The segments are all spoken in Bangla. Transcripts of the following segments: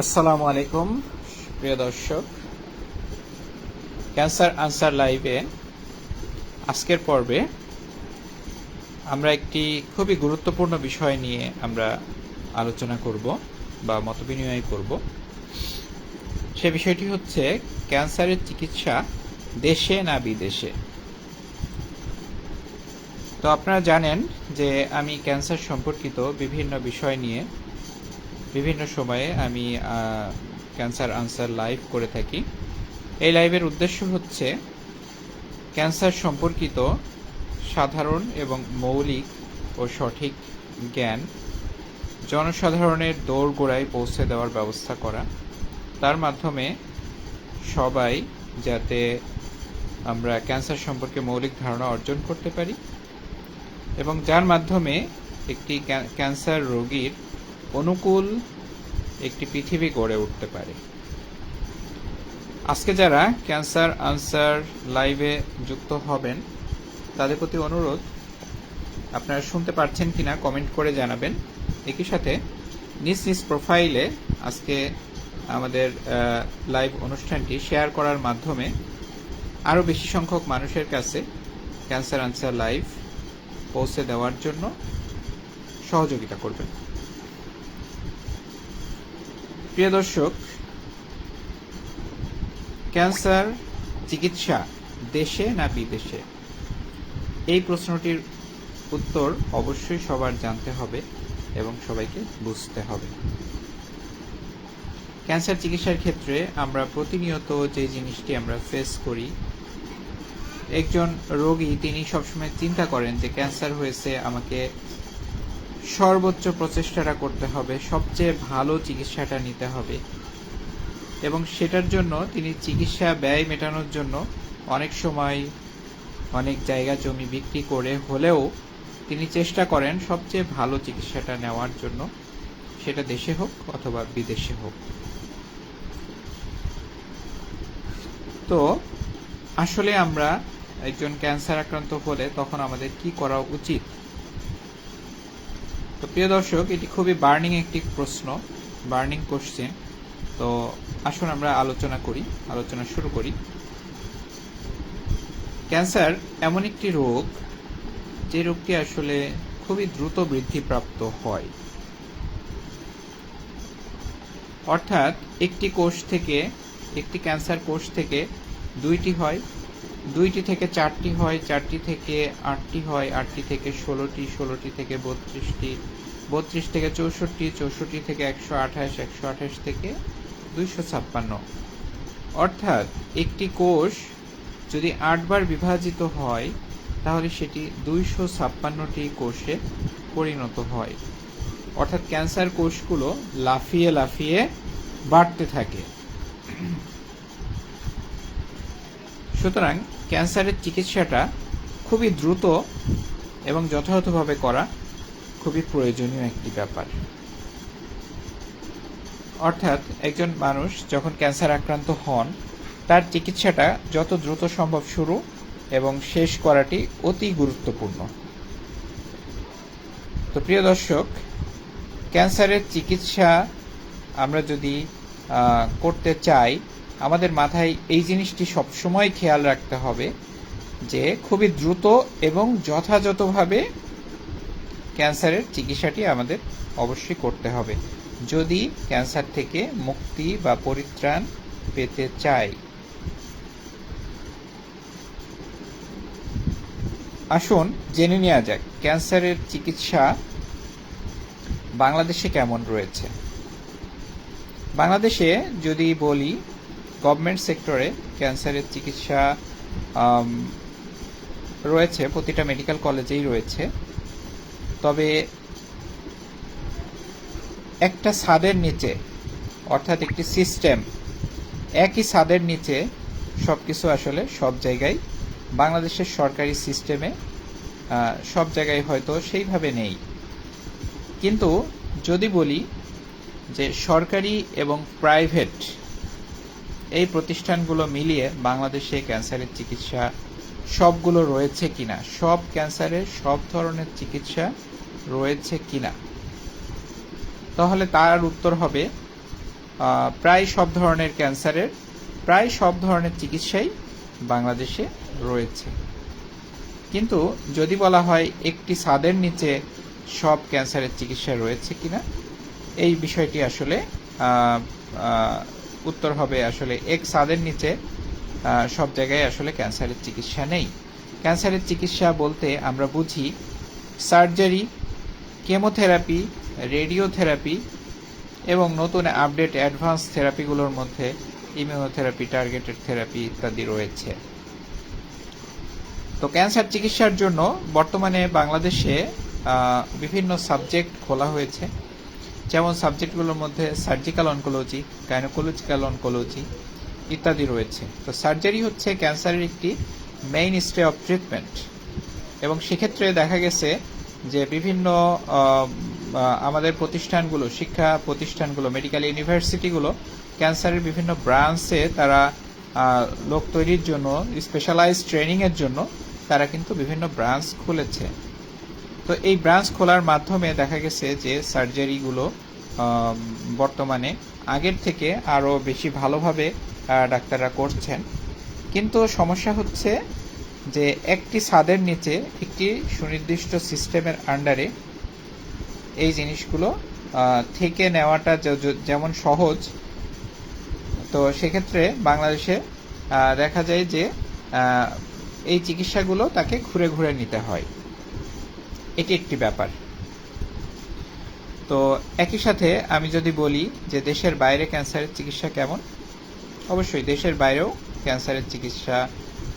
আসসালামু আলাইকুম, প্রিয় দর্শক। ক্যান্সার আনসার লাইভে আজকের পর্বে আমরা একটি খুবই গুরুত্বপূর্ণ বিষয় নিয়ে আমরা আলোচনা করব বা মতবিনিময় করব। সে বিষয়টি হচ্ছে ক্যান্সারের চিকিৎসা দেশে না বিদেশে। তো আপনারা জানেন যে আমি ক্যান্সার সম্পর্কিত বিভিন্ন বিষয় নিয়ে বিভিন্ন সময়ে আমি ক্যান্সার আনসার লাইভ করে থাকি। এই লাইভের উদ্দেশ্য হচ্ছে ক্যান্সার সম্পর্কিত সাধারণ এবং মৌলিক ও সঠিক জ্ঞান জনসাধারণের দৌড়গোড়ায় পৌঁছে দেওয়ার ব্যবস্থা করা। তার মাধ্যমে সবাই যাতে আমরা ক্যান্সার সম্পর্কে মৌলিক ধারণা অর্জন করতে পারি এবং যার মাধ্যমে একটি ক্যান্সার রোগীর অনুকূল একটি পৃথিবী গড়ে উঠতে পারে। আজকে যারা ক্যান্সার আনসার লাইভে যুক্ত হবেন, তাদের প্রতি অনুরোধ, আপনারা শুনতে পারছেন কিনা কমেন্ট করে জানাবেন। একই সাথে নিজ নিজ প্রোফাইলে আজকে আমাদের লাইভ অনুষ্ঠানটি শেয়ার করার মাধ্যমে আরও বেশি সংখ্যক মানুষের কাছে ক্যান্সার আনসার লাইভ পৌঁছে দেওয়ার জন্য সহযোগিতা করবেন। প্রিয় দর্শক, ক্যান্সার চিকিৎসা দেশে না বিদেশে? এই প্রশ্নটির উত্তর অবশ্যই সবার জানতে হবে এবং সবাইকে বুঝতে হবে। ক্যান্সার চিকিৎসার ক্ষেত্রে আমরা প্রতিনিয়ত যে জিনিসটি আমরা ফেস করি, একজন রোগী তিনি সবসময় চিন্তা করেন যে, ক্যান্সার হয়েছে, আমাকে সর্বোচ্চ প্রচেষ্টাটা করতে হবে, সবচেয়ে ভালো চিকিৎসাটা নিতে হবে। এবং সেটার জন্য তিনি চিকিৎসা ব্যয় মেটানোর জন্য অনেক সময় অনেক জায়গা জমি বিক্রি করে হলেও তিনি চেষ্টা করেন সবচেয়ে ভালো চিকিৎসাটা নেওয়ার জন্য, সেটা দেশে হোক অথবা বিদেশে হোক। তো আসলে আমরা একজন ক্যান্সার আক্রান্ত হলে তখন আমাদের কি করা উচিত? তো প্রিয় দর্শক, এটি খুবই বার্নিং একটি প্রশ্ন, বার্নিং কোশ্চেন তো আসুন আমরা আলোচনা করি, আলোচনা শুরু করি। ক্যান্সার এমন একটি রোগ যে রোগটি আসলে খুবই দ্রুত বৃদ্ধিপ্রাপ্ত হয়। অর্থাৎ একটি কোষ থেকে, একটি ক্যান্সার কোষ থেকে দুইটি হয়। দুইটি থেকে চারটি হয়, চারটি থেকে আটটি হয়, আটটি থেকে ষোলোটি ষোলোটি থেকে বত্রিশটি, বত্রিশ থেকে চৌষট্টি চৌষট্টি থেকে একশো আঠাশ একশো আঠাশ থেকে দুইশো ছাপ্পান্ন। অর্থাৎ একটি কোষ যদি আটবার বিভাজিত হয়, তাহলে সেটি দুইশো ছাপ্পান্নটি কোষে পরিণত হয়। অর্থাৎ ক্যান্সার কোষগুলো লাফিয়ে লাফিয়ে বাড়তে থাকে। সুতরাং ক্যান্সারের চিকিৎসাটা খুবই দ্রুত এবং যথাযথভাবে করা খুবই প্রয়োজনীয় একটি ব্যাপার। অর্থাৎ একজন মানুষ যখন ক্যান্সার আক্রান্ত হন, তার চিকিৎসাটা যত দ্রুত সম্ভব শুরু এবং শেষ করাটি অতি গুরুত্বপূর্ণ। তো প্রিয় দর্শক, ক্যান্সারের চিকিৎসা আমরা যদি করতে চাই আমাদের মাথায় এই জিনিসটি সবসময় খেয়াল রাখতে হবে যে খুবই দ্রুত এবং যথাযথভাবে ক্যান্সারের চিকিৎসাটি আমাদের অবশ্যই করতে হবে। যদি ক্যান্সার থেকে মুক্তি বা পরিত্রাণ পেতে চাই। আসুন জেনে নেওয়া যাক, ক্যান্সারের চিকিৎসা বাংলাদেশে কেমন রয়েছে? বাংলাদেশে যদি বলি গভর্নমেন্ট সেক্টরে ক্যান্সারের চিকিৎসা রয়েছে, প্রতিটা মেডিকেল কলেজেই রয়েছে। তবে একটা ছাদের নিচে, অর্থাৎ একটি সিস্টেম, একই ছাদের নিচে সব কিছু আসলে সব জায়গায়, বাংলাদেশের সরকারি সিস্টেমে সব জায়গায় হয়তো সেইভাবে নেই। কিন্তু যদি বলি যে সরকারি এবং প্রাইভেট এই প্রতিষ্ঠানগুলো মিলিয়ে বাংলাদেশে ক্যান্সারের চিকিৎসা সবগুলো রয়েছে কিনা, সব ক্যান্সারের সব ধরনের চিকিৎসা রয়েছে কিনা? তাহলে তার উত্তর হবে প্রায় সব ধরনের ক্যান্সারের, প্রায় সব ধরনের চিকিৎসাই বাংলাদেশে রয়েছে। কিন্তু যদি বলা হয় একটি ছাদের নিচে সব ক্যান্সারের চিকিৎসা রয়েছে কিনা, এই বিষয়টি আসলে উত্তর হবে আসলে এক সাদের নিচে সব জায়গায় আসলে ক্যান্সারের চিকিৎসা নেই। ক্যান্সারের চিকিৎসা বলতে আমরা বুঝি সার্জারি, কেমোথেরাপি, রেডিওথেরাপি এবং নতুন আপডেট অ্যাডভান্স থেরাপিগুলোর মধ্যে ইমিউনোথেরাপি, টার্গেটেড থেরাপি ইত্যাদি রয়েছে। তো ক্যান্সার চিকিৎসার জন্য বর্তমানে বাংলাদেশে বিভিন্ন সাবজেক্ট খোলা হয়েছে। যেমন সাবজেক্টগুলোর মধ্যে সার্জিক্যাল অনকোলজি গাইনোকোলজিক্যাল অনকোলজি ইত্যাদি রয়েছে। তো সার্জারি হচ্ছে ক্যান্সারের একটি মেইন স্টে অফ ট্রিটমেন্ট এবং সেক্ষেত্রে দেখা গেছে যে বিভিন্ন আমাদের প্রতিষ্ঠানগুলো, শিক্ষা প্রতিষ্ঠানগুলো মেডিকেল ইউনিভার্সিটিগুলো ক্যান্সারের বিভিন্ন ব্রাঞ্চে তারা লোক তৈরির জন্য স্পেশালাইজ ট্রেনিংয়ের জন্য তারা কিন্তু বিভিন্ন ব্রাঞ্চ খুলেছে। তো এই ব্রাঞ্চ খোলার মাধ্যমে দেখা গেছে যে সার্জারিগুলো বর্তমানে আগের থেকে আরও বেশি ভালোভাবে ডাক্তাররা করছেন। কিন্তু সমস্যা হচ্ছে যে একটি ছাদের নিচে একটি সুনির্দিষ্ট সিস্টেমের আন্ডারে এই জিনিসগুলো থেকে নেওয়াটা যেমন সহজ, তো সেক্ষেত্রে বাংলাদেশে দেখা যায় যে এই চিকিৎসাগুলো তাকে ঘুরে ঘুরে নিতে হয়। এটি একটি ব্যাপার। তো একই সাথে আমি যদি বলি যে দেশের বাইরে ক্যান্সারের চিকিৎসা কেমন? অবশ্যই দেশের বাইরেও ক্যান্সারের চিকিৎসা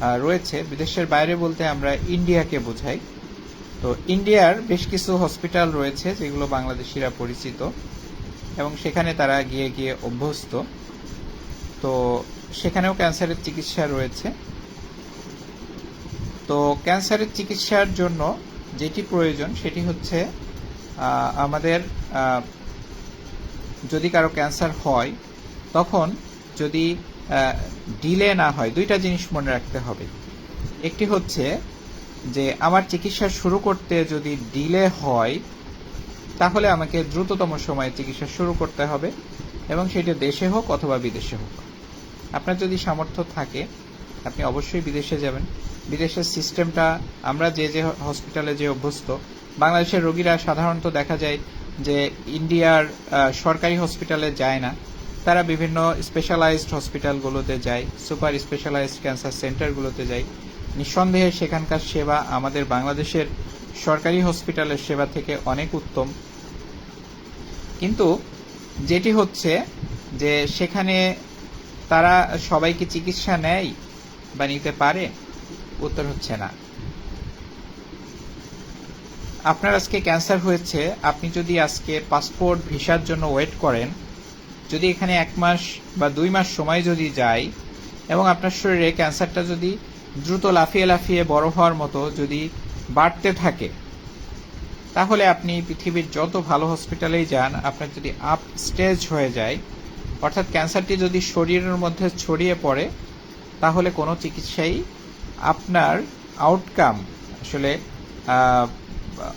রয়েছে। বিদেশের বাইরে বলতে আমরা ইন্ডিয়াকে বোঝাই। তো ইন্ডিয়ার বেশ কিছু হসপিটাল রয়েছে যেগুলো বাংলাদেশিরা পরিচিত এবং সেখানে তারা গিয়ে গিয়ে অভ্যস্ত। তো সেখানেও ক্যান্সারের চিকিৎসা রয়েছে। তো ক্যান্সারের চিকিৎসার জন্য যেটি প্রয়োজন সেটি হচ্ছে আমাদের যদি কারও ক্যান্সার হয়, তখন যদি ডিলে না হয়, দুইটা জিনিস মনে রাখতে হবে। একটি হচ্ছে যে, আমার চিকিৎসা শুরু করতে যদি ডিলে হয়, তাহলে আমাকে দ্রুততম সময়ে চিকিৎসা শুরু করতে হবে এবং সেটা দেশে হোক অথবা বিদেশে হোক। আপনার যদি সামর্থ্য থাকে, আপনি অবশ্যই বিদেশে যাবেন। বিদেশের সিস্টেমটা আমরা যে যে হসপিটালে যে অভ্যস্ত, বাংলাদেশের রোগীরা সাধারণত দেখা যায় যে ইন্ডিয়ার সরকারি হসপিটালে যায় না। তারা বিভিন্ন স্পেশালাইজড হসপিটালগুলোতে যায় সুপার স্পেশালাইজড ক্যান্সার সেন্টারগুলোতে যায়। নিঃসন্দেহে সেখানকার সেবা আমাদের বাংলাদেশের সরকারি হসপিটালের সেবা থেকে অনেক উত্তম। কিন্তু যেটি হচ্ছে যে সেখানে তারা সবাইকে চিকিৎসা নেয় বা নিতে পারে উত্তর হচ্ছে না। আপনার আজকে ক্যান্সার হয়েছে, আপনি যদি আজকে পাসপোর্ট, ভিসার জন্য ওয়েট করেন, যদি এখানে এক মাস বা দুই মাস সময় যদি যায়, এবং আপনার শরীরে ক্যান্সারটা যদি দ্রুত লাফিয়ে লাফিয়ে বড় হওয়ার মতো যদি বাড়তে থাকে, তাহলে আপনি পৃথিবীর যত ভালো হসপিটালেই যান, আপনার যদি আপ স্টেজ হয়ে যায়, অর্থাৎ ক্যান্সারটি যদি শরীরের মধ্যে ছড়িয়ে পড়ে, তাহলে কোনো চিকিৎসাই আপনার আউটকাম আসলে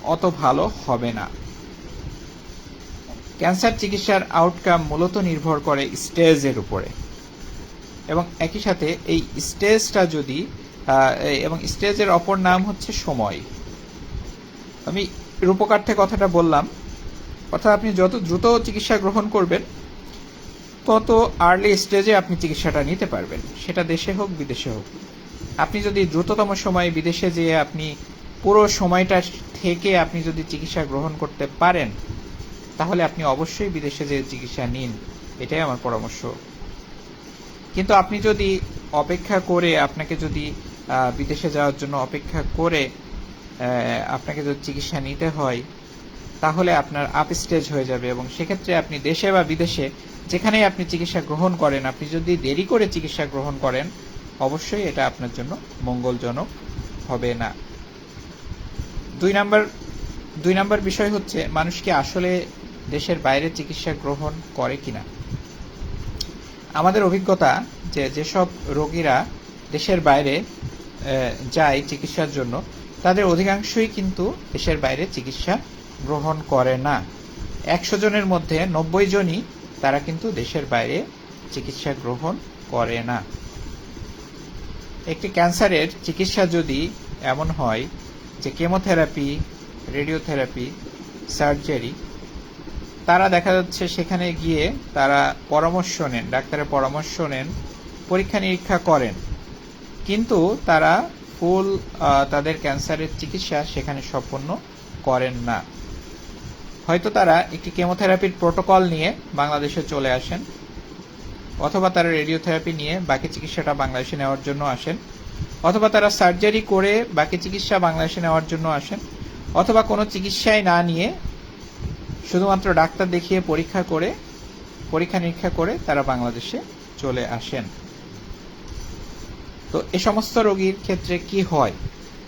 অত ভালো হবে না। ক্যান্সার চিকিৎসার আউটকাম মূলত নির্ভর করে স্টেজের উপরে। এবং একই সাথে এই স্টেজটা যদি এবং স্টেজের অপর নাম হচ্ছে সময়। আমি রূপকার্থে কথাটা বললাম, অর্থাৎ আপনি যত দ্রুত চিকিৎসা গ্রহণ করবেন, তত আর্লি স্টেজে আপনি চিকিৎসাটা নিতে পারবেন। সেটা দেশে হোক, বিদেশে হোক। আপনি যদি দ্রুততম সময়ে বিদেশে যেয়ে আপনি পুরো সময়টা থেকে আপনি যদি চিকিৎসা গ্রহণ করতে পারেন, তাহলে আপনি অবশ্যই বিদেশে যে চিকিৎসা নিন। এটাই আমার পরামর্শ। কিন্তু আপনি যদি অপেক্ষা করে আপনাকে যদি বিদেশে যাওয়ার জন্য অপেক্ষা করে আপনাকে যদি চিকিৎসা নিতে হয়, তাহলে আপনার আপ স্টেজ হয়ে যাবে এবং সেক্ষেত্রে আপনি দেশে বা বিদেশে যেখানেই আপনি চিকিৎসা গ্রহণ করেন, আপনি যদি দেরি করে চিকিৎসা গ্রহণ করেন অবশ্যই এটা আপনার জন্য মঙ্গলজনক হবে না। দুই নাম্বার দুই নাম্বার বিষয় হচ্ছে মানুষ কি আসলে দেশের বাইরে চিকিৎসা গ্রহণ করে কিনা? আমাদের অভিজ্ঞতা যে যেসব রোগীরা দেশের বাইরে যায় চিকিৎসার জন্য, তাদের অধিকাংশই কিন্তু দেশের বাইরে চিকিৎসা গ্রহণ করে না। একশো জনের মধ্যে নব্বই জনই তারা কিন্তু দেশের বাইরে চিকিৎসা গ্রহণ করে না। একটি ক্যান্সারের চিকিৎসা যদি এমন হয় যে কেমোথেরাপি, রেডিওথেরাপি, সার্জারি, তারা দেখা যাচ্ছে সেখানে গিয়ে তারা পরামর্শ নেন, ডাক্তারের পরামর্শ নেন, পরীক্ষা নিরীক্ষা করেন। কিন্তু তারা ফুল তাদের ক্যান্সারের চিকিৎসা সেখানে সম্পন্ন করেন না। হয়তো তারা একটি কেমোথেরাপির প্রোটোকল নিয়ে বাংলাদেশে চলে আসেন। অথবা তারা রেডিওথেরাপি নিয়ে বাকি চিকিৎসাটা বাংলাদেশে নেওয়ার জন্য আসেন। অথবা তারা সার্জারি করে বাকি চিকিৎসা বাংলাদেশে নেওয়ার জন্য আসেন। অথবা কোনো চিকিৎসায় না নিয়ে শুধুমাত্র ডাক্তার দেখিয়ে পরীক্ষা করে পরীক্ষা নিরীক্ষা করে তারা বাংলাদেশে চলে আসেন। তো এ সমস্ত রোগীর ক্ষেত্রে কি হয়?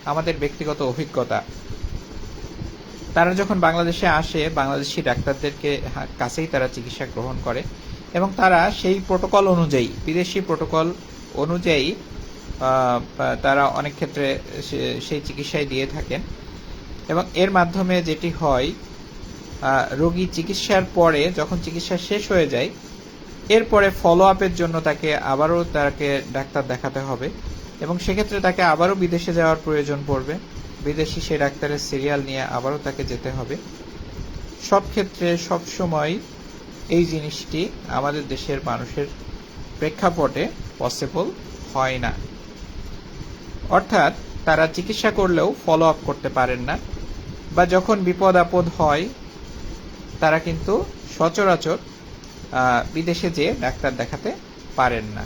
আমাদের ব্যক্তিগত অভিজ্ঞতা। তারা যখন বাংলাদেশে আসে, বাংলাদেশি ডাক্তারদেরকে কাছেই তারা চিকিৎসা গ্রহণ করে। এবং তারা সেই প্রোটোকল অনুযায়ী, বিদেশি প্রোটোকল অনুযায়ী তারা অনেক ক্ষেত্রে সেই চিকিৎসায় দিয়ে থাকেন। এবং এর মাধ্যমে যেটি হয় রোগী চিকিৎসার পরে যখন চিকিৎসা শেষ হয়ে যায়, এরপরে ফলো আপের জন্য তাকে আবারও তাকে ডাক্তার দেখাতে হবে এবং সেক্ষেত্রে তাকে আবারও বিদেশে যাওয়ার প্রয়োজন পড়বে। বিদেশি সেই ডাক্তারের সিরিয়াল নিয়ে আবারও তাকে যেতে হবে। সব ক্ষেত্রে সব সময় এই জিনিসটি আমাদের দেশের মানুষের প্রেক্ষাপটে পসিবল হয় না। অর্থাৎ তারা চিকিৎসা করলেও ফলো আপ করতে পারেন না বা যখন বিপদ আপদ হয়, তারা কিন্তু সচরাচর বিদেশে যেয়ে ডাক্তার দেখাতে পারেন না।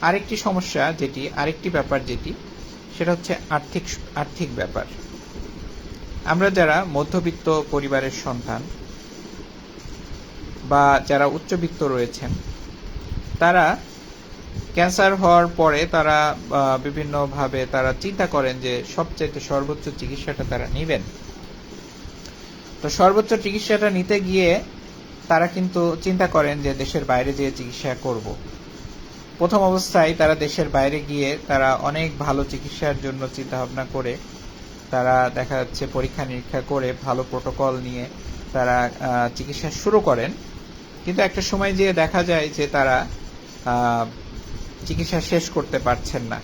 আরেকটি সমস্যা যেটি, আরেকটি ব্যাপার যেটি, সেটা হচ্ছে আর্থিক আর্থিক ব্যাপার। আমরা যারা মধ্যবিত্ত পরিবারের সন্তান বা যারা উচ্চবিত্ত রয়েছেন তারা ক্যান্সার হওয়ার পরে তারা বিভিন্নভাবে তারা চিন্তা করেন যে সবচাইতে সর্বোচ্চ চিকিৎসাটা তারা নেবেন। তো সর্বোচ্চ চিকিৎসাটা নিতে গিয়ে তারা কিন্তু চিন্তা করেন যে দেশের বাইরে যেয়ে চিকিৎসা করব। প্রথম অবস্থায় তারা দেশের বাইরে গিয়ে তারা অনেক ভালো চিকিৎসার জন্য চিন্তা ভাবনা করে, তারা দেখা যাচ্ছে পরীক্ষা নিরীক্ষা করে, ভালো প্রোটোকল নিয়ে তারা চিকিৎসা শুরু করেন। কিন্তু একটা সময় যেয়ে দেখা যায় যে তারা চিকিৎসা শেষ করতে পারছেন না।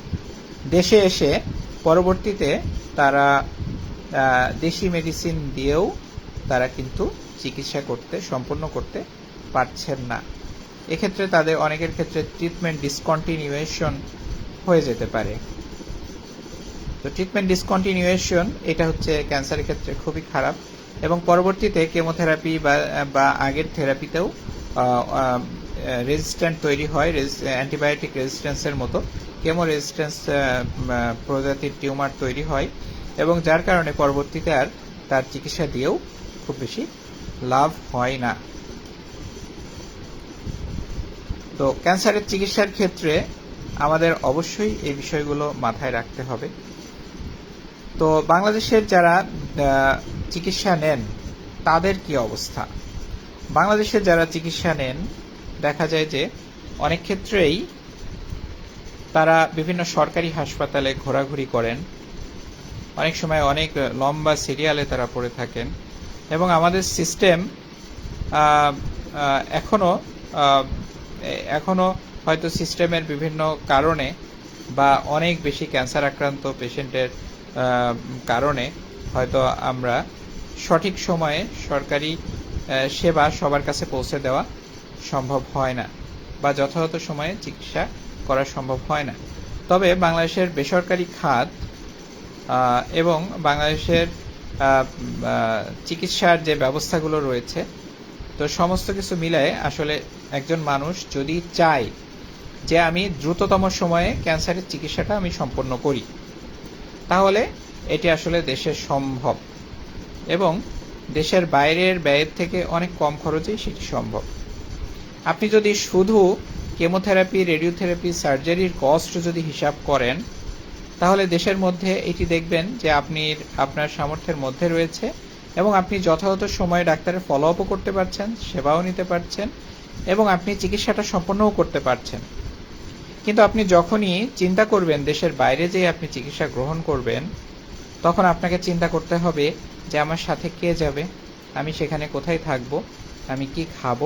দেশে এসে পরবর্তীতে তারা দেশি মেডিসিন দিয়েও তারা কিন্তু চিকিৎসা করতে সম্পূর্ণ করতে পারছেন না। এক্ষেত্রে তাদের, অনেকের ক্ষেত্রে ট্রিটমেন্ট ডিসকন্টিনিউয়েশন হয়ে যেতে পারে। তো ট্রিটমেন্ট ডিসকন্টিনিউয়েশন এটা হচ্ছে ক্যান্সারের ক্ষেত্রে খুবই খারাপ। এবং পরবর্তীতে কেমোথেরাপি বা বা আগের থেরাপিতেও রেজিস্ট্যান্ট তৈরি হয় অ্যান্টিবায়োটিক রেজিস্ট্যান্সের মতো। কেমো রেজিস্ট্যান্স প্রজাতির টিউমার তৈরি হয় এবং যার কারণে পরবর্তীতে আর তার চিকিৎসা দিয়েও খুব বেশি লাভ হয় না। তো ক্যান্সারের চিকিৎসার ক্ষেত্রে আমাদের অবশ্যই এই বিষয়গুলো মাথায় রাখতে হবে। তো বাংলাদেশের যারা চিকিৎসা নেন তাদের কি অবস্থা? বাংলাদেশে যারা চিকিৎসা নেন দেখা যায় যে অনেক ক্ষেত্রেই তারা বিভিন্ন সরকারি হাসপাতালে ঘোরাঘুরি করেন। অনেক সময় অনেক লম্বা সিরিয়ালে তারা পড়ে থাকেন। এবং আমাদের সিস্টেম এখনও আহ, এ- এখনও হয়তো সিস্টেমের বিভিন্ন কারণে বা অনেক বেশি ক্যান্সার আক্রান্ত পেশেন্টের কারণে হয়তো আমরা সঠিক সময়ে সরকারি সেবা সবার কাছে পৌঁছে দেওয়া সম্ভব হয় না বা যথাযথ সময়ে চিকিৎসা করা সম্ভব হয় না। তবে বাংলাদেশের বেসরকারি খাত এবং বাংলাদেশের চিকিৎসার যে ব্যবস্থাগুলো রয়েছে, তো সমস্ত কিছু মিলায়ে আসলে একজন মানুষ যদি চায় যে আমি দ্রুততম সময়ে ক্যান্সারের চিকিৎসাটা আমি সম্পন্ন করি তাহলে এটি আসলে দেশে সম্ভব। এবং দেশের বাইরের ব্যয়ের থেকে অনেক কম খরচেই সেটি সম্ভব। আপনি যদি শুধু কেমোথেরাপি, রেডিওথেরাপি, সার্জারির কস্ট যদি হিসাব করেন, তাহলে দেশের মধ্যে এটি দেখবেন যে আপনি, আপনার সামর্থ্যের মধ্যে রয়েছে এবং আপনি যথাযথ সময়ে ডাক্তারের ফলো আপও করতে পারছেন, সেবাও নিতে পারছেন এবং আপনি চিকিৎসাটা সম্পন্নও করতে পারছেন। কিন্তু আপনি যখনই চিন্তা করবেন দেশের বাইরে যেয়ে আপনি চিকিৎসা গ্রহণ করবেন, তখন আপনাকে চিন্তা করতে হবে যে আমার সাথে কে যাবে, আমি সেখানে কোথায় থাকব, আমি কি খাব,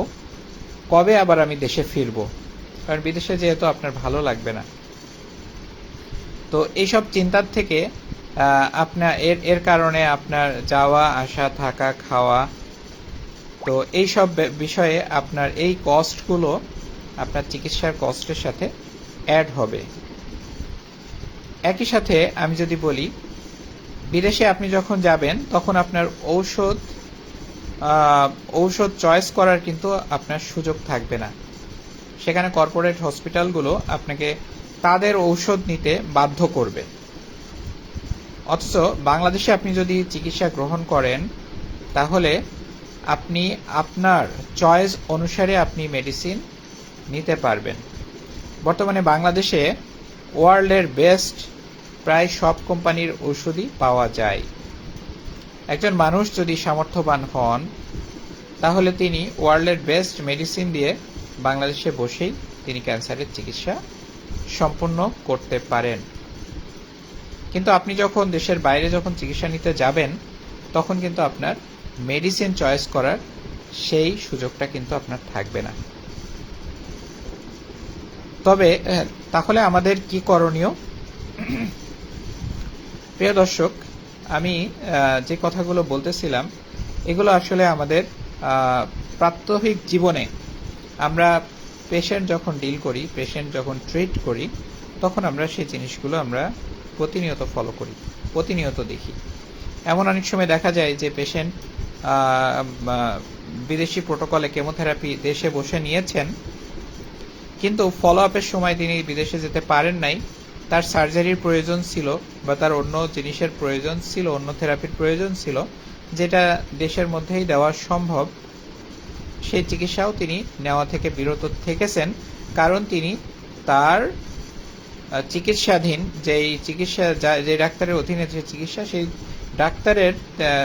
কবে আবার আমি দেশে ফিরবো। কারণ বিদেশে যেহেতু আপনার ভালো লাগবে না। তো এইসব চিন্তার থেকে আপনার এর এর কারণে আপনার যাওয়া, আসা, থাকা, খাওয়া, তো এই সব বিষয়ে আপনার এই কস্টগুলো আপনার চিকিৎসার কস্টের সাথে অ্যাড হবে। একই সাথে আমি যদি বলি, বিদেশে আপনি যখন যাবেন, তখন আপনার ঔষধ ঔষধ চয়েস করার কিন্তু আপনার সুযোগ থাকবে না। সেখানে কর্পোরেট হসপিটালগুলো আপনাকে তাদের ঔষধ নিতে বাধ্য করবে। অথচ বাংলাদেশে আপনি যদি চিকিৎসা গ্রহণ করেন, তাহলে আপনি আপনার চয়েস অনুসারে আপনি মেডিসিন নিতে পারবেন। বর্তমানে বাংলাদেশে ওয়ার্ল্ডের বেস্ট প্রায় সব কোম্পানির ওষুধই পাওয়া যায়। একজন মানুষ যদি সামর্থ্যবান হন, তাহলে তিনি ওয়ার্ল্ডের বেস্ট মেডিসিন দিয়ে বাংলাদেশে বসেই তিনি ক্যান্সারের চিকিৎসা সম্পূর্ণ করতে পারেন। কিন্তু আপনি যখন দেশের বাইরে যখন চিকিৎসা নিতে যাবেন, তখন কিন্তু আপনার মেডিসিন চয়েস করার সেই সুযোগটা কিন্তু আপনার থাকবে না। তবে তাহলে আমাদের কি করণীয়? প্রিয় দর্শক, আমি যে কথাগুলো বলতেছিলাম, এগুলো আসলে আমাদের প্রাত্যহিক জীবনে আমরা পেশেন্ট যখন ডিল করি পেশেন্ট যখন ট্রিট করি, তখন আমরা সেই জিনিসগুলো আমরা প্রতিনিয়ত ফলো করি, প্রতিনিয়ত দেখি। এমন অনেক সময় দেখা যায় যে পেশেন্ট বিদেশি প্রোটোকলে কেমোথেরাপি দেশে বসে নিয়েছেন কিন্তু ফলো আপের সময় তিনি বিদেশে যেতে পারেন নাই। তার সার্জারির প্রয়োজন ছিল বা তার অন্য জিনিসের প্রয়োজন ছিল, অন্য থেরাপির প্রয়োজন ছিল, যেটা দেশের মধ্যেই দেওয়া সম্ভব। সেই চিকিৎসাও তিনি নেওয়া থেকে বিরত থেকেছেন, কারণ তিনি তার চিকিৎসাধীন, যেই চিকিৎসা, যা- ডাক্তারের অধীনে যে চিকিৎসা, সেই ডাক্তারের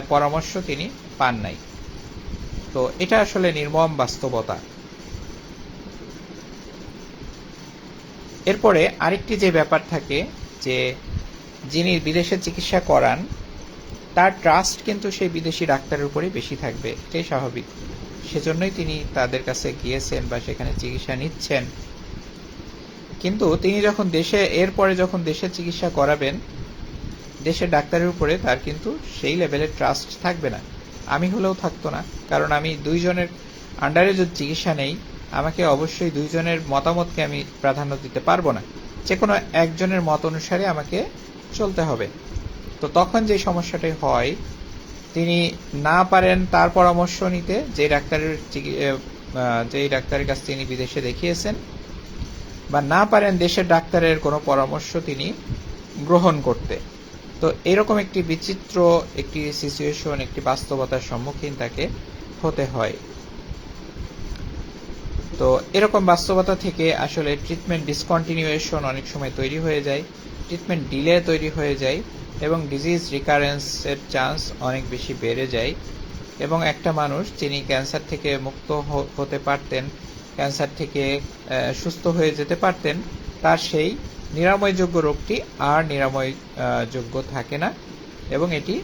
পরামর্শ তিনি পান নাই। তো এটা আসলে নির্মম বাস্তবতা। এরপরে আরেকটি যে ব্যাপার থাকে, যে যিনি বিদেশে চিকিৎসা করান, তার ট্রাস্ট কিন্তু সেই বিদেশি ডাক্তারের উপরেই বেশি থাকবে। এটাই স্বাভাবিক। সেজন্যই তিনি তাদের কাছে গিয়েছেন বা সেখানে চিকিৎসা নিচ্ছেন। কিন্তু তিনি যখন দেশে, এরপরে যখন দেশে চিকিৎসা করাবেন, দেশের ডাক্তারের উপরে তার কিন্তু সেই লেভেলের ট্রাস্ট থাকবে না। আমি হলেও থাকতো না। কারণ আমি দুইজনের আন্ডারে যদি চিকিৎসা নেই আমাকে অবশ্যই দুইজনের মতামতকে আমি প্রাধান্য দিতে পারব না। যে কোনো একজনের মত অনুসারে আমাকে চলতে হবে। তো তখন যে সমস্যাটি হয়, তিনি না পারেন তার পরামর্শ নিতে, যে ডাক্তারের যেই ডাক্তারের কাছে তিনি বিদেশে দেখিয়েছেন, বা না পারেন দেশের ডাক্তারের কোনো পরামর্শ তিনি গ্রহণ করতে। তো এরকম একটি বিচিত্র একটি সিচুয়েশন একটি বাস্তবতার সম্মুখীন তাকে হতে হয়। তো এরকম বাস্তবতা থেকে আসলে ট্রিটমেন্ট ডিসকন্টিনিউয়েশন অনেক সময় তৈরি হয়ে যায় ট্রিটমেন্ট ডিলে তৈরি হয়ে যায় এবং ডিজিজ রিকারেন্সের চান্স অনেক বেশি বেড়ে যায় এবং একটা মানুষ যিনি ক্যান্সার থেকে মুক্ত হতে পারতেন ক্যান্সার থেকে সুস্থ হয়ে যেতে পারতেন, তার সেই নিরাময়যোগ্য রোগটি আর নিরাময়যোগ্য থাকে না এবং এটি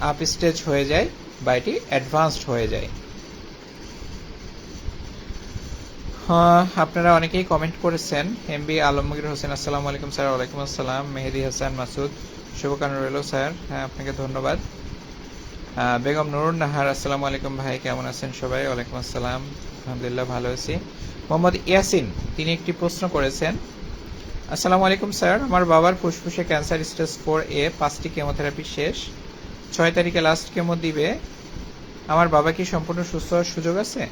আপ স্টেজ হয়ে যায় বা এটি অ্যাডভান্সড হয়ে যায় হ্যাঁ, আপনারা অনেকেই কমেন্ট করেছেন। এমবি আলমগীর হোসেন, আসসালামু আলাইকুম স্যার, ওয়ালাইকুম আসসালাম। মেহেদি হাসান মাসুদ, শুভকামনা রইল স্যার। হ্যাঁ আপনাকে ধন্যবাদ। বেগম নুরুন নাহার, আসসালামু আলাইকুম ভাই, কেমন আছেন সবাই? ওয়ালাইকুম আসসালাম। আলহামদুলিল্লাহ ভালো আছি। মোহাম্মদ ইয়াসিন, তিনি একটি প্রশ্ন করেছেন। আসসালামু আলাইকুম স্যার, আমার বাবার ফুসফুসে ক্যান্সার স্টেজ ফোর এ পাঁচটি কেমোথেরাপি শেষ। ছয় তারিখে লাস্ট কেমো দিবে। আমার বাবা কি সম্পূর্ণ সুস্থ হওয়ার সুযোগ আছে?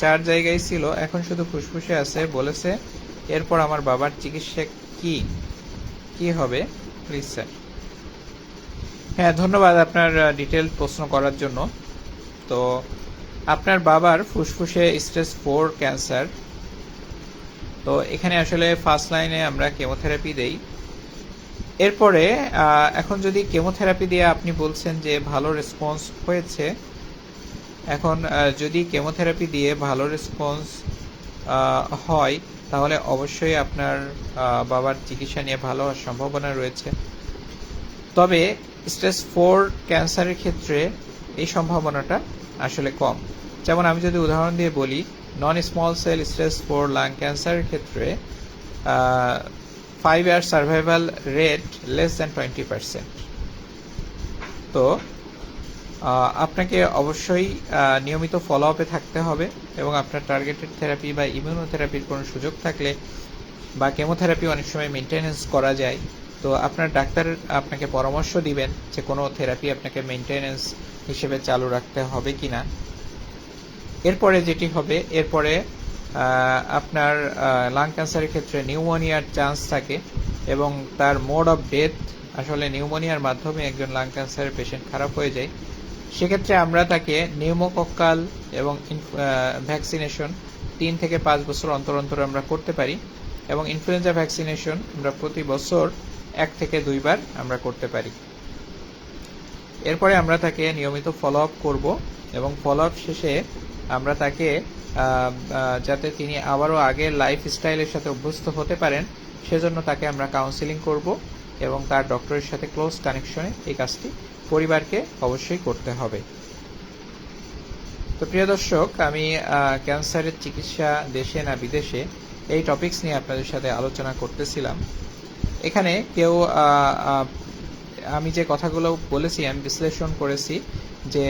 চার জায়গায় ছিল, এখন শুধু ফুসফুসে আছে, বলেছে, এরপর আমার বাবার চিকিৎসা কি? কি হবে? Please, sir. হ্যাঁ ধন্যবাদ আপনার ডিটেল প্রশ্ন করার জন্য। তো, আপনার বাবার ফুসফুসে স্টেজ ফোর ক্যান্সার। তো, এখানে আসলে ফার্স্ট লাইনে আমরা কেমোথেরাপি দেই। এরপরে এখন যদি কেমোথেরাপি দিয়ে আপনি বলছেন যে ভালো রেসপন্স হয়েছে এখন যদি কেমোথেরাপি দিয়ে ভালো রেসপন্স হয়, তাহলে অবশ্যই আপনার বাবার চিকিৎসা নিয়ে ভালো হওয়ার সম্ভাবনা রয়েছে। তবে স্টেজ ফোর ক্যান্সারের ক্ষেত্রে এই সম্ভাবনাটা আসলে কম। যেমন আমি যদি উদাহরণ দিয়ে বলি non small cell stage four lung ক্যান্সারের ক্ষেত্রে five year survival rate less than twenty percent তো আপনাকে অবশ্যই নিয়মিত ফলো আপে থাকতে হবে এবং আপনার টার্গেটেড থেরাপি বা ইমিউনোথেরাপির কোনো সুযোগ থাকলে বা কেমোথেরাপি অনেক সময় মেনটেনেন্স করা যায়। তো আপনার ডাক্তার আপনাকে পরামর্শ দিবেন যে কোনো থেরাপি আপনাকে মেনটেনেন্স হিসেবে চালু রাখতে হবে কিনা। এরপরে যেটি হবে, এরপরে আপনার লাং ক্যান্সারের ক্ষেত্রে নিউমোনিয়ার চান্স থাকে এবং তার মোড অফ ডেথ আসলে নিউমোনিয়ার মাধ্যমে একজন লাং ক্যান্সারের পেশেন্ট খারাপ হয়ে যায়। সেক্ষেত্রে আমরা তাকে নিউমোকক্কাল এবং ভ্যাকসিনেশন তিন থেকে পাঁচ বছর অন্তর অন্তর আমরা করতে পারি এবং ইনফ্লুয়েঞ্জা ভ্যাকসিনেশন আমরা প্রতি বছর এক থেকে দুইবার আমরা করতে পারি। এরপরে আমরা তাকে নিয়মিত ফলো আপ করব এবং ফলো আপ শেষে আমরা তাকে যাতে তিনি আবারও আগের লাইফ স্টাইলের সাথে অভ্যস্ত হতে পারেন, সেজন্য তাকে আমরা কাউন্সিলিং করব। এবং তার ডক্টরের সাথে ক্লোজ কানেকশনে এই কাজটি পরিবারকে অবশ্যই করতে হবে। তো প্রিয় দর্শক, আমি ক্যান্সারের চিকিৎসা দেশে না বিদেশে এই টপিকস নিয়ে আপনাদের সাথে আলোচনা করতেছিলাম। এখানে কেউ আমি যে কথাগুলো বলেছি, আমি বিশ্লেষণ করেছি যে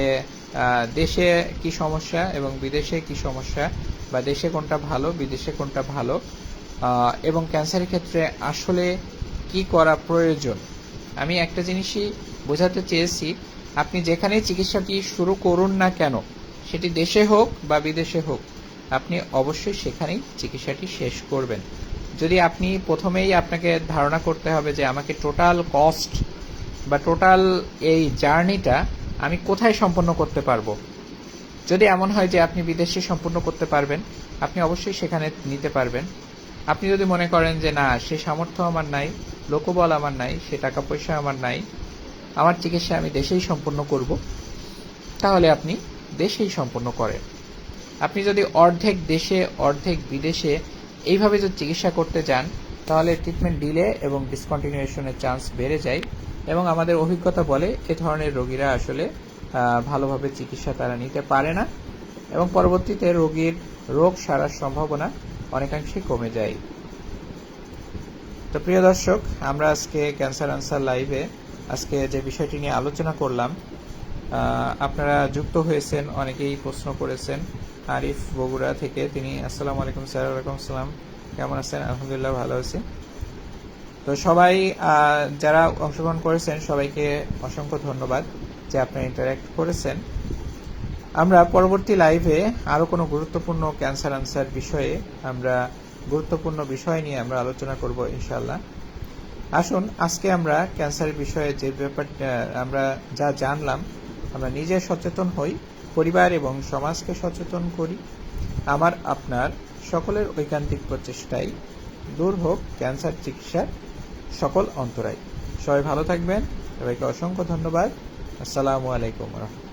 দেশে কি সমস্যা এবং বিদেশে কি সমস্যা বা দেশে কোনটা ভালো, বিদেশে কোনটা ভালো এবং ক্যান্সারের ক্ষেত্রে আসলে কি করা প্রয়োজন? আমি একটা জিনিসই বোঝাতে চেয়েছি, আপনি যেখানে চিকিৎসাটি শুরু করুন না কেন, সেটি দেশে হোক বা বিদেশে হোক, আপনি অবশ্যই সেখানেই চিকিৎসাটি শেষ করবেন। যদি আপনি প্রথমেই আপনাকে ধারণা করতে হবে যে আমাকে টোটাল কস্ট বা টোটাল এই জার্নিটা আমি কোথায় সম্পন্ন করতে পারব, যদি এমন হয় যে আপনি বিদেশে সম্পূর্ণ করতে পারবেন, আপনি অবশ্যই সেখানে নিতে পারবেন। আপনি যদি মনে করেন যে না, সে সামর্থ্য আমার নাই লোকবল আমার নাই, সে টাকা পয়সা আমার নাই, আমার চিকিৎসা আমি দেশেই সম্পন্ন করব, তাহলে আপনি দেশেই সম্পন্ন করেন। আপনি যদি অর্ধেক দেশে, অর্ধেক বিদেশে এইভাবে যদি চিকিৎসা করতে যান, তাহলে ট্রিটমেন্ট ডিলে এবং ডিসকন্টিনিউশনের চান্স বেড়ে যায় এবং আমাদের অভিজ্ঞতা বলে এ ধরনের রোগীরা আসলে ভালোভাবে চিকিৎসা তারা নিতে পারে না এবং পরবর্তীতে রোগীর রোগ সারার সম্ভাবনা অনেকাংশে কমে যায়। তো প্রিয় দর্শক, আমরা আজকে ক্যান্সার আনসার লাইভে আজকে যে বিষয়টি নিয়ে আলোচনা করলাম আপনারা যুক্ত হয়েছেন, অনেকেই প্রশ্ন করেছেন। আরিফ বগুড়া থেকে তিনি, আসসালামু আলাইকুম স্যার, ওয়ালাইকুম আসসালাম। কেমন আছেন? আলহামদুলিল্লাহ ভালো আছি। তো সবাই যারা অংশগ্রহণ করেছেন, সবাইকে অসংখ্য ধন্যবাদ যে আপনারা ইন্টারাক্ট করেছেন। আমরা পরবর্তী লাইভে আরও কোনো গুরুত্বপূর্ণ ক্যান্সার আনসার বিষয়ে আমরা গুরুত্বপূর্ণ বিষয় নিয়ে আমরা আলোচনা করব ইনশাআল্লাহ। আসুন, আজকে আমরা ক্যান্সারের বিষয়ে যে ব্যাপার আমরা যা জানলাম, আমরা নিজে সচেতন হই, পরিবার এবং সমাজকে সচেতন করি। আমার, আপনার সকলের ঐকান্তিক প্রচেষ্টায় দূর হোক ক্যান্সার চিকিৎসার সকল অন্তরায়। সবাই ভালো থাকবেন। সবাইকে অসংখ্য ধন্যবাদ। আসসালামু আলাইকুম রহমতুল্লাহ।